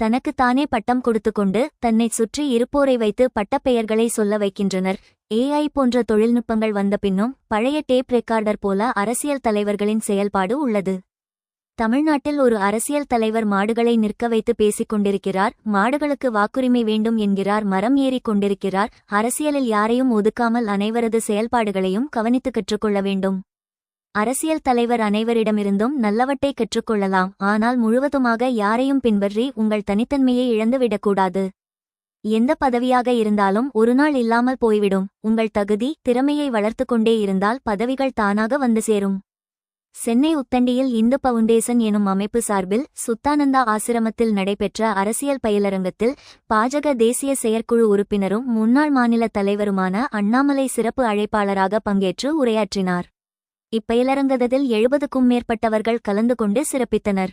தனக்குத்தானே பட்டம் கொடுத்துக்கொண்டு தன்னை சுற்றி இருப்போரை வைத்து பட்டப்பெயர்களை சொல்ல வைக்கின்றனர். ஏஐ போன்ற தொழில்நுட்பங்கள் வந்த பின்னும் பழைய டேப் ரெக்கார்டர் போல அரசியல் தலைவர்களின் செயல்பாடு உள்ளது. தமிழ்நாட்டில் ஒரு அரசியல் தலைவர் மாடுகளை நிற்க வைத்து பேசிக் கொண்டிருக்கிறார் மாடுகளுக்கு வாக்குரிமை வேண்டும் என்கிறார் மரம் ஏறிக் கொண்டிருக்கிறார் அரசியலில் யாரையும் ஒதுக்காமல் அனைவரது செயல்பாடுகளையும் கவனித்து கற்றுக்கொள்ள வேண்டும். அரசியல் தலைவர் அனைவரிடமிருந்தும் நல்லவற்றை கற்றுக்கொள்ளலாம். ஆனால் முழுவதுமாக யாரையும் பின்பற்றி உங்கள் தனித்தன்மையை இழந்துவிடக்கூடாது. எந்த பதவியாக இருந்தாலும் ஒருநாள் இல்லாமல் போய்விடும். உங்கள் தகுதி திறமையை வளர்த்துக் கொண்டே இருந்தால் பதவிகள் தானாக வந்து சேரும். சென்னை உத்தண்டியில் இந்து பவுண்டேசன் எனும் அமைப்பு சார்பில் சுத்தானந்தா ஆசிரமத்தில் நடைபெற்ற அரசியல் பயிலரங்கத்தில் பாஜக தேசிய செயற்குழு உறுப்பினரும் முன்னாள் மாநில தலைவருமான அண்ணாமலை சிறப்பு அழைப்பாளராக பங்கேற்று உரையாற்றினார். இப்பயிலரங்கத்தில் எழுபதுக்கும் மேற்பட்டவர்கள் கலந்து கொண்டு சிறப்பித்தனர்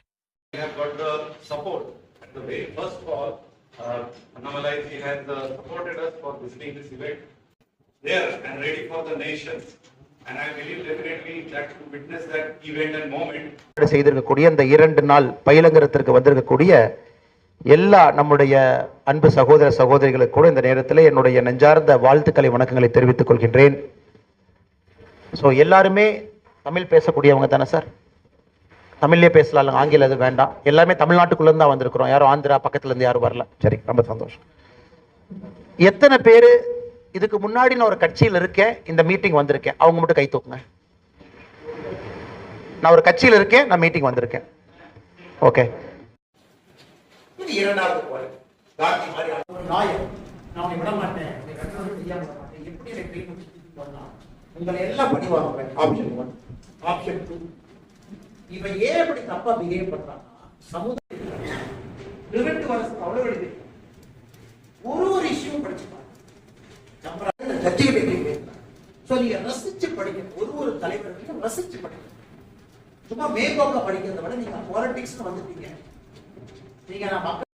We have got the support at the way. First of all, uh, Annamalai ji has uh, supported us for visiting this event. There and ready for the nation. And I believe definitely that to witness that event and moment, ஏற்பாடு செய்திருக்கக்கூடிய இந்த இரண்டு நாள் பயிலங்கரத்திற்கு வந்திருக்கக்கூடிய எல்லா நம்முடைய அன்பு சகோதர சகோதரிகளுக்கு கூட இந்த நேரத்தில் என்னுடைய நெஞ்சார்ந்த வாழ்த்துக்களை வணக்கங்களை தெரிவித்துக் கொள்கின்றேன் ஸோ எல்லாருமே தமிழ் பேசக்கூடியவங்க தானே சார்? தமிழ்லேயே பேசலாம் இல்லைங்க ஆங்கிலம் எதுவும் வேண்டாம். எல்லாமே தமிழ்நாட்டுக்குள்ளே தான் வந்திருக்கிறோம். யாரும் ஆந்திரா பக்கத்துலேருந்து யாரும் வரல. சரி ரொம்ப சந்தோஷம். எத்தனை பேர் இதுக்கு முன்னாடி நான் ஒரு கட்சியில் இருக்கேன் இந்த மீட்டிங் வந்திருக்கேன். அவங்க மட்டும் கை தூக்குங்க. நான் ஒரு கட்சியில் இருக்கேன் நான் மீட்டிங் வந்திருக்கேன். ஓகே. இது இரண்டாவது பாயிண்ட் காந்தி மாதிரி ஒரு நாயம் நான் விட மாட்டேன். எப்படி பண்ணலாம் உங்களை எல்லாம் பண்ணி வாங்க ஆப்ஷன் ஒன் ஆப்ஷன் டூ இவன் ஏன் அப்படி தப்பா பிஹேவ் பண்றான் சமுதாயம் ரிவெண்ட் வருஷம் அவ்வளவு எழுதி ஒரு ஒரு இஷ்யூ படிச்சுப்பாங்க. நம்ம ஜட்ஜிகள் எப்படி ஸோ நீங்க ரசிச்சு படிக்கணும் ஒரு ஒரு தலைவர்களையும் ரசிச்சு படிக்கணும் சும்மா மேம்போக்க படிக்கிறத விட நீங்க பாலிடிக்ஸ் வந்துட்டீங்க. நீங்க நான் மக்கள்